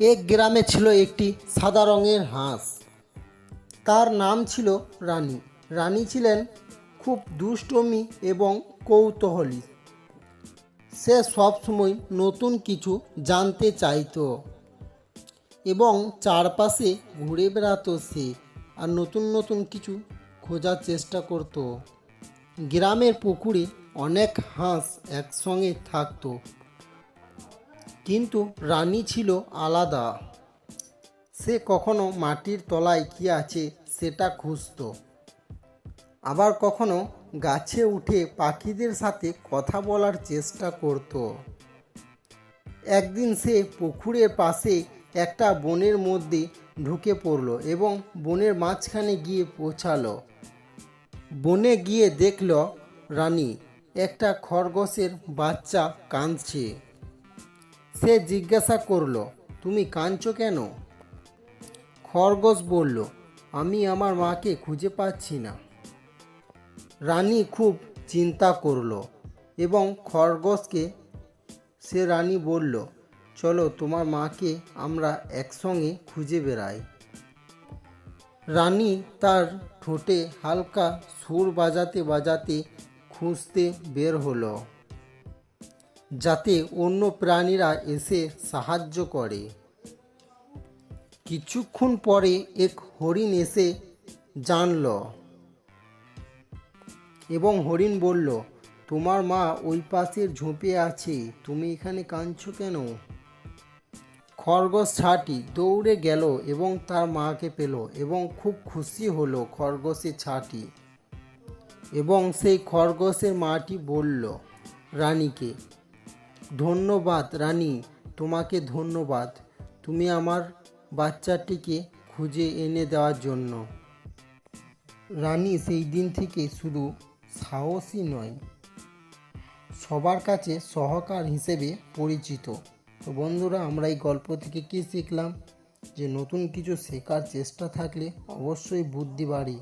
এক গ্রামে ছিল একটি সাদা রঙের হাঁস। তার নাম ছিল রানী। রানী ছিলেন খুব দুষ্টমি এবং কৌতূহলী। সে সবসময় নতুন কিছু জানতে চাইতো এবং চারপাশে ঘুরে বেড়াতো সে আর নতুন নতুন কিছু খোঁজার চেষ্টা করত। গ্রামের পুকুরে অনেক হাঁস একসঙ্গে থাকতো। কিন্তু রানী ছিল আলাদা। সে কখনো মাটির তলায় কি আছে সেটা খুঁজতো। আবার কখনো গাছে উঠে পাখিদের সাথে কথা বলার চেষ্টা করত। একদিন সে পুকুরের পাশে একটা বনের মধ্যে ঢুকে পড়ল এবং বনের মাঝখানে গিয়ে পৌঁছালো। বনে গিয়ে দেখল রানী, একটা খরগোশের বাচ্চা কাঁদছে। সে জিজ্ঞাসা করল, তুমি কাঁদছো কেন? খরগোশ বলল, আমি আমার মাকে খুঁজে পাচ্ছি না। রানী খুব চিন্তা করল এবং খরগোশকে, সে রানী বলল, চলো তোমার মাকে আমরা একসঙ্গে খুঁজে বেড়াই। রানী তার ঠোঁটে হালকা সুর বাজাতে বাজাতে খুঁজতে বের হলো। যাতে অন্য প্রাণীরা এসে সাহায্য করে। কিছুক্ষণ পরে এক হরিণ এসে জানল। এবং হরিণ বলল, তোমার মা ওই পাশের ঝোপে আছে, তুমি এখানে কাঁদছো কেন? খরগোশ ছাটি দৌড়ে গেল এবং তার মাকে পেল এবং খুব খুশি হলো খরগোশের ছাটি। এবং সেই খরগোশের মাটি বলল, রানীকে ধন্যবাদ, রানী, তোমাকে ধন্যবাদ। তুমি আমার বাচ্চাটিকে খুঁজে এনে দেওয়ার জন্য। রানী, সেই দিন থেকে শুধু সাহসী নয়, সবার কাছে সহকার হিসেবে পরিচিত। তো বন্ধুরা, আমরা এই গল্প থেকে কী শিখলাম? যে নতুন কিছু শেখার চেষ্টা থাকলে অবশ্যই বুদ্ধি বাড়ে